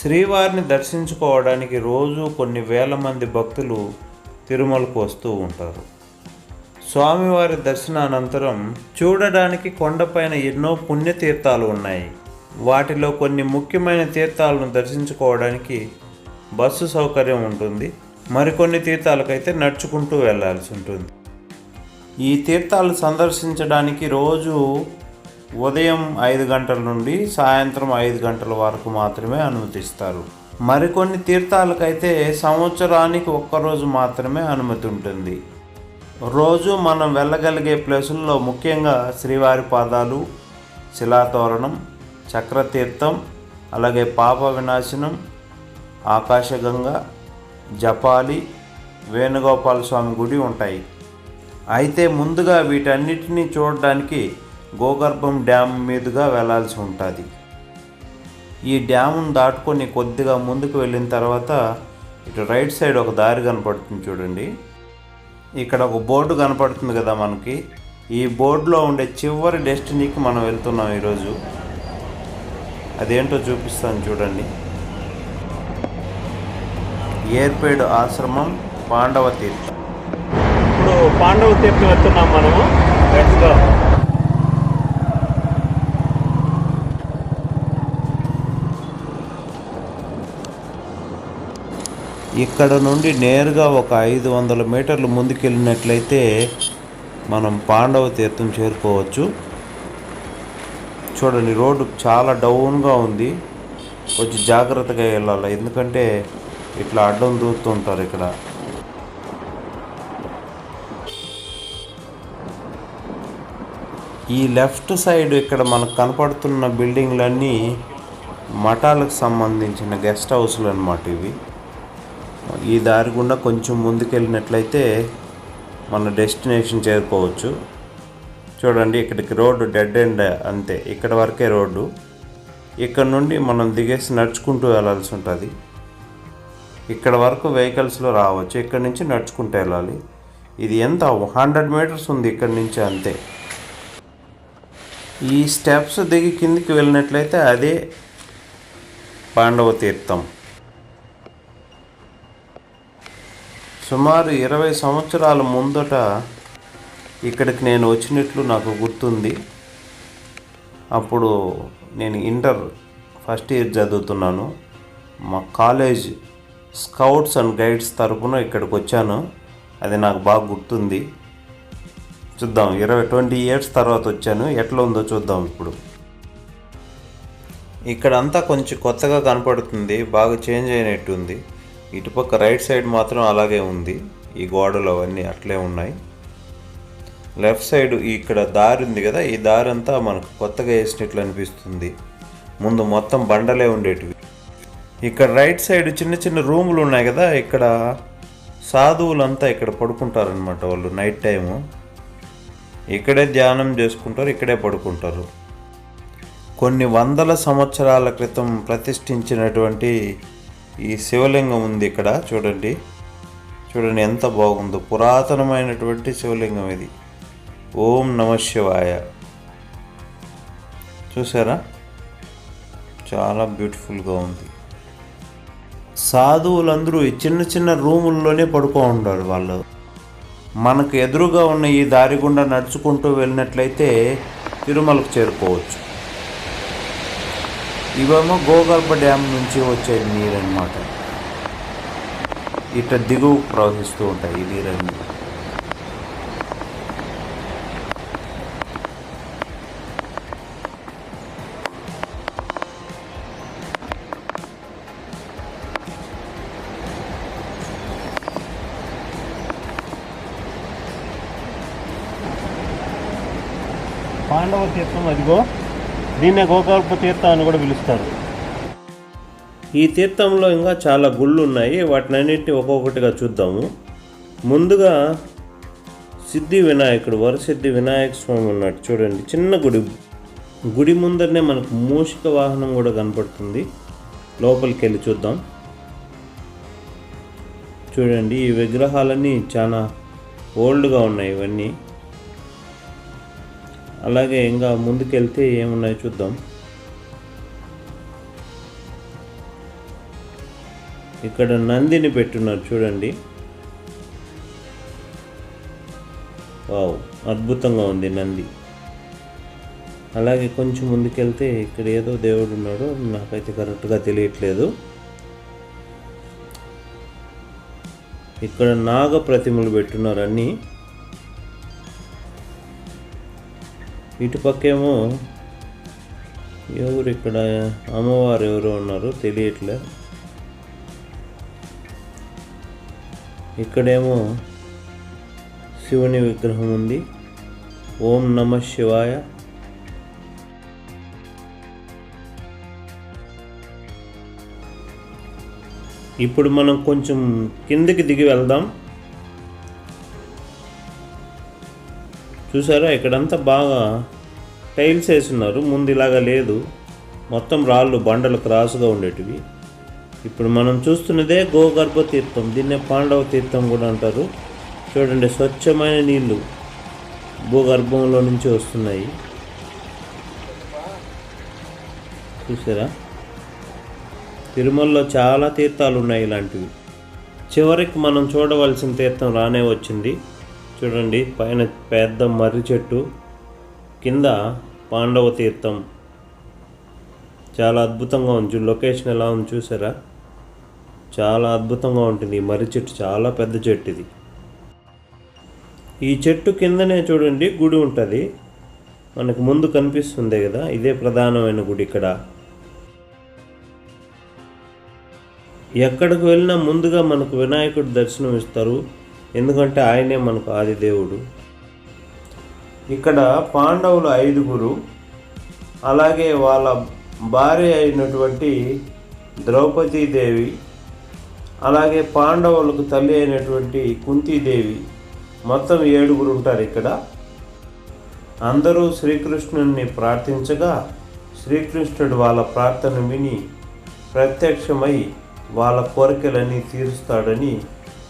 శ్రీవారిని దర్శించుకోవడానికి రోజు కొన్ని వేల మంది భక్తులు తిరుమలకు వస్తూ ఉంటారు. స్వామివారి దర్శనానంతరం చూడడానికి కొండపైన ఎన్నో పుణ్యతీర్థాలు ఉన్నాయి. వాటిలో కొన్ని ముఖ్యమైన తీర్థాలను దర్శించుకోవడానికి బస్సు సౌకర్యం ఉంటుంది. మరికొన్ని తీర్థాలకైతే నడుచుకుంటూ వెళ్ళాల్సి ఉంటుంది. ఈ తీర్థాలు సందర్శించడానికి రోజు ఉదయం ఐదు గంటల నుండి సాయంత్రం ఐదు గంటల వరకు మాత్రమే అనుమతిస్తారు. మరికొన్ని తీర్థాలకైతే సంవత్సరానికి ఒక్కరోజు మాత్రమే అనుమతి ఉంటుంది. రోజు మనం వెళ్ళగలిగే ప్లేసుల్లో ముఖ్యంగా శ్రీవారి పాదాలు శిలాతోరణం చక్రతీర్థం అలాగే పాప వినాశనం ఆకాశగంగ జపాలి వేణుగోపాల స్వామి గుడి ఉంటాయి. అయితే ముందుగా వీటన్నిటిని చూడడానికి గోగర్భం డ్యామ్ మీదుగా వెళ్ళాల్సి ఉంటుంది. ఈ డ్యామ్ను దాటుకొని కొద్దిగా ముందుకు వెళ్ళిన తర్వాత ఇటు రైట్ సైడ్ ఒక దారి కనపడుతుంది చూడండి. ఇక్కడ ఒక బోర్డు కనపడుతుంది కదా మనకి. ఈ బోర్డులో ఉండే చివరి డెస్టినీకి మనం వెళ్తున్నాం ఈరోజు. అదేంటో చూపిస్తాను చూడండి. ఏర్పేడు ఆశ్రమం పాండవ తీర్థం. ఇప్పుడు పాండవ తీర్థం వెళ్తున్నాం మనము. ఇక్కడ నుండి నేరుగా ఒక ఐదు వందల మీటర్లు ముందుకెళ్ళినట్లయితే మనం పాండవ తీర్థం చేరుకోవచ్చు. చూడండి రోడ్డు చాలా డౌన్గా ఉంది. కొంచెం జాగ్రత్తగా వెళ్ళాలి. ఎందుకంటే ఇట్లా అడ్డం దూరుతుంటారు ఇక్కడ. ఈ లెఫ్ట్ సైడ్ ఇక్కడ మనకు కనపడుతున్న బిల్డింగ్లన్నీ మఠాలకు సంబంధించిన గెస్ట్ హౌస్లు అన్నమాట ఇవి. ఈ దారి గుండా కొంచెం ముందుకెళ్ళినట్లయితే మన డెస్టినేషన్ చేరుకోవచ్చు. చూడండి ఇక్కడికి రోడ్డు డెడ్ ఎండ్ అంతే. ఇక్కడ వరకే రోడ్డు. ఇక్కడ నుండి మనం దిగేసి నడుచుకుంటూ వెళ్ళాల్సి ఉంటుంది. ఇక్కడ వరకు వెహికల్స్లో రావచ్చు. ఇక్కడ నుంచి నడుచుకుంటూ వెళ్ళాలి. ఇది ఎంత? హండ్రెడ్ మీటర్స్ ఉంది ఇక్కడ నుంచి అంతే. ఈ స్టెప్స్ దిగి కిందికి వెళ్ళినట్లయితే అదే పాండవ తీర్థం. సుమారు ఇరవై సంవత్సరాల ముందట ఇక్కడికి నేను వచ్చినట్లు నాకు గుర్తుంది. అప్పుడు నేను ఇంటర్ ఫస్ట్ ఇయర్ చదువుతున్నాను. మా కాలేజ్ స్కౌట్స్ అండ్ గైడ్స్ తరఫున ఇక్కడికి వచ్చాను. అది నాకు బాగా గుర్తుంది. చూద్దాం ఇరవై ట్వంటీ ఇయర్స్ తర్వాత వచ్చాను. ఎట్లా ఉందో చూద్దాం ఇప్పుడు. ఇక్కడంతా కొంచెం కొత్తగా కనపడుతుంది బాగా చేంజ్ అయినట్టుంది. ఇటుపక్క రైట్ సైడ్ మాత్రం అలాగే ఉంది. ఈ గోడలు అవన్నీ అట్లే ఉన్నాయి. లెఫ్ట్ సైడ్ ఇక్కడ దారి ఉంది కదా ఈ దారి అంతా మనకు కొత్తగా వేసినట్లు అనిపిస్తుంది. ముందు మొత్తం బండలే ఉండేటివి. ఇక్కడ రైట్ సైడ్ చిన్న చిన్న రూములు ఉన్నాయి కదా ఇక్కడ సాధువులంతా ఇక్కడ పడుకుంటారనమాట వాళ్ళు నైట్ టైము. ఇక్కడే ధ్యానం చేసుకుంటారు ఇక్కడే పడుకుంటారు. కొన్ని వందల సంవత్సరాల క్రితం ప్రతిష్ఠించినటువంటి ఈ శివలింగం ఉంది ఇక్కడ చూడండి. చూడండి ఎంత బాగుందో. పురాతనమైనటువంటి శివలింగం ఇది. ఓం నమ శివాయ. చూసారా? చాలా బ్యూటిఫుల్గా ఉంది. సాధువులందరూ ఈ చిన్న చిన్న రూముల్లోనే పడుకో ఉంటారు వాళ్ళు. మనకు ఎదురుగా ఉన్న ఈ దారి గుండా నడుచుకుంటూ వెళ్ళినట్లయితే తిరుమలకు చేరుకోవచ్చు. ఇవేమో గోగల్ప డ్యామ్ నుంచి వచ్చే నీరు అనమాట ఇట్లా దిగువ ప్రవహిస్తూ ఉంటాయి ఈ నీరన్నీ. పాండవ తీర్థం అదిగో. దీన్నే గోకల్ప తీర్థం అని కూడా పిలుస్తారు. ఈ తీర్థంలో ఇంకా చాలా గుళ్ళు ఉన్నాయి వాటిని అన్నింటినీ ఒక్కొక్కటిగా చూద్దాము. ముందుగా సిద్ధి వినాయకుడు వరసిద్ధి వినాయక స్వామి ఉన్నాడు. చూడండి చిన్న గుడి. గుడి ముందరనే మనకు మూషిక వాహనం కూడా కనపడుతుంది. లోపలికి వెళ్ళి చూద్దాం. చూడండి ఈ విగ్రహాలన్నీ చాలా ఓల్డ్గా ఉన్నాయి ఇవన్నీ. అలాగే ఇంకా ముందుకెళ్తే ఏమున్నాయో చూద్దాం. ఇక్కడ నందిని పెట్టున్నారు చూడండి. వావ్ అద్భుతంగా ఉంది నంది. అలాగే కొంచెం ముందుకెళ్తే ఇక్కడ ఏదో దేవుడు ఉన్నాడు నాకైతే కరెక్ట్గా తెలియట్లేదు. ఇక్కడ నాగ ప్రతిమలు పెట్టున్నారు అన్నీ. ఇటుపక్కేమో ఎవరు ఇక్కడ అమ్మవారు ఎవరు ఉన్నారు తెలియట్లే. ఇక్కడేమో శివుని విగ్రహం ఉంది. ఓం నమ శివాయ. ఇప్పుడు మనం కొంచెం కిందికి దిగి వెళ్దాం. చూసారా? ఇక్కడంతా బాగా టైల్స్ వేసున్నారు. ముందు ఇలాగా లేదు. మొత్తం రాళ్ళు బండలు క్రాస్గా ఉండేటివి. ఇప్పుడు మనం చూస్తున్నదే గోగర్భ తీర్థం. దీన్నే పాండవ తీర్థం కూడా అంటారు. చూడండి స్వచ్ఛమైన నీళ్ళు భూగర్భంలో నుంచి వస్తున్నాయి. చూసారా? తిరుమలలో చాలా తీర్థాలు ఉన్నాయి ఇలాంటివి. చివరికి మనం చూడవలసిన తీర్థం రానే వచ్చింది. చూడండి పైన పెద్ద మర్రి చెట్టు కింద పాండవ తీర్థం. చాలా అద్భుతంగా ఉంది లొకేషన్ ఎలా ఉంది చూసారా? చాలా అద్భుతంగా ఉంటుంది ఈ మర్రి చెట్టు చాలా పెద్ద చెట్టు ఇది. ఈ చెట్టు కిందనే చూడండి గుడి ఉంటుంది. మనకు ముందు కనిపిస్తుంది కదా ఇదే ప్రధానమైన గుడి ఇక్కడ. ఎక్కడికి వెళ్ళినా ముందుగా మనకు వినాయకుడు దర్శనం ఇస్తారు ఎందుకంటే ఆయనే మనకు ఆది దేవుడు. ఇక్కడ పాండవులు ఐదుగురు అలాగే వాళ్ళ భార్య అయినటువంటి ద్రౌపదీదేవి అలాగే పాండవులకు తల్లి అయినటువంటి కుంతీదేవి మొత్తం ఏడుగురు ఉంటారు ఇక్కడ. అందరూ శ్రీకృష్ణుని ప్రార్థించగా శ్రీకృష్ణుడు వాళ్ళ ప్రార్థన విని ప్రత్యక్షమై వాళ్ళ కోరికలన్నీ తీరుస్తాడని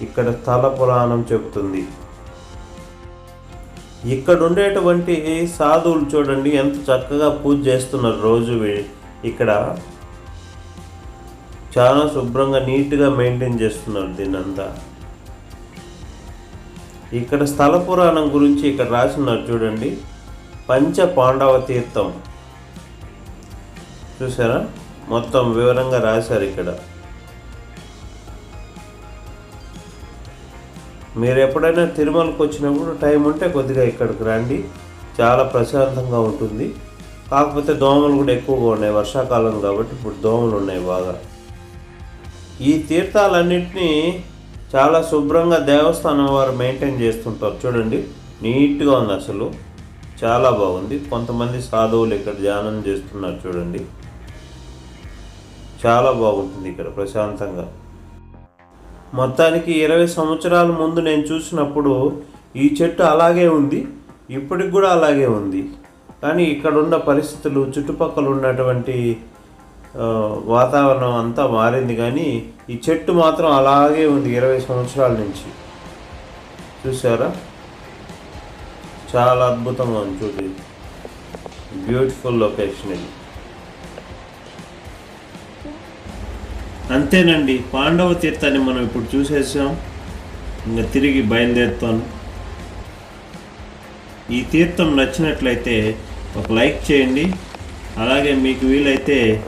ఇక్కడ స్థల పురాణం చెబుతుంది ఇక్కడ ఉండేటువంటి సాధువులు చూడండి ఎంత చక్కగా పూజ చేస్తున్నారు రోజు ఇక్కడ. చాలా శుభ్రంగా నీట్గా మెయింటైన్ చేస్తున్నారు దీన్నంతా. ఇక్కడ స్థల పురాణం గురించి ఇక్కడ రాసినారు చూడండి. పంచ పాండవ తీర్థం. చూసారా? మొత్తం వివరంగా రాశారు ఇక్కడ. మీరు ఎప్పుడైనా తిరుమలకు వచ్చినప్పుడు టైం ఉంటే కొద్దిగా ఇక్కడికి రండి. చాలా ప్రశాంతంగా ఉంటుంది. కాకపోతే దోమలు కూడా ఎక్కువగా ఉన్నాయి. వర్షాకాలం కాబట్టి ఇప్పుడు దోమలు ఉన్నాయి బాగా. ఈ తీర్థాలన్నింటినీ చాలా శుభ్రంగా దేవస్థానం వారు మెయింటైన్ చేస్తుంటారు. చూడండి నీట్గా ఉంది అసలు. చాలా బాగుంది. కొంతమంది సాధువులు ఇక్కడ ధ్యానం చేస్తున్నారు చూడండి. చాలా బాగుంటుంది ఇక్కడ ప్రశాంతంగా. మొత్తానికి ఇరవై సంవత్సరాల ముందు నేను చూసినప్పుడు ఈ చెట్టు అలాగే ఉంది ఇప్పటికి కూడా అలాగే ఉంది. కానీ ఇక్కడ ఉన్న పరిస్థితులు చుట్టుపక్కల ఉన్నటువంటి వాతావరణం అంతా మారింది. కానీ ఈ చెట్టు మాత్రం అలాగే ఉంది ఇరవై సంవత్సరాల నుంచి. చూసారా చాలా అద్భుతంగా ఉంది చూడండి. బ్యూటిఫుల్ లొకేషన్ ఇది. అంతేనండి పాండవ తీర్థాన్ని మనం ఇప్పుడు చూసేసాం. ఇంకా తిరిగి బయలుదేరుతాను. ఈ తీర్థం నచ్చినట్లయితే ఒక లైక్ చేయండి. అలాగే మీకు వీలైతే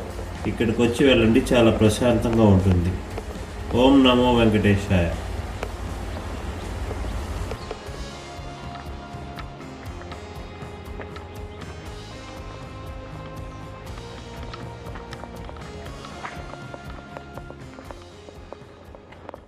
ఇక్కడికి వచ్చి వెళ్ళండి. చాలా ప్రశాంతంగా ఉంటుంది. ఓం నమో వెంకటేశాయ.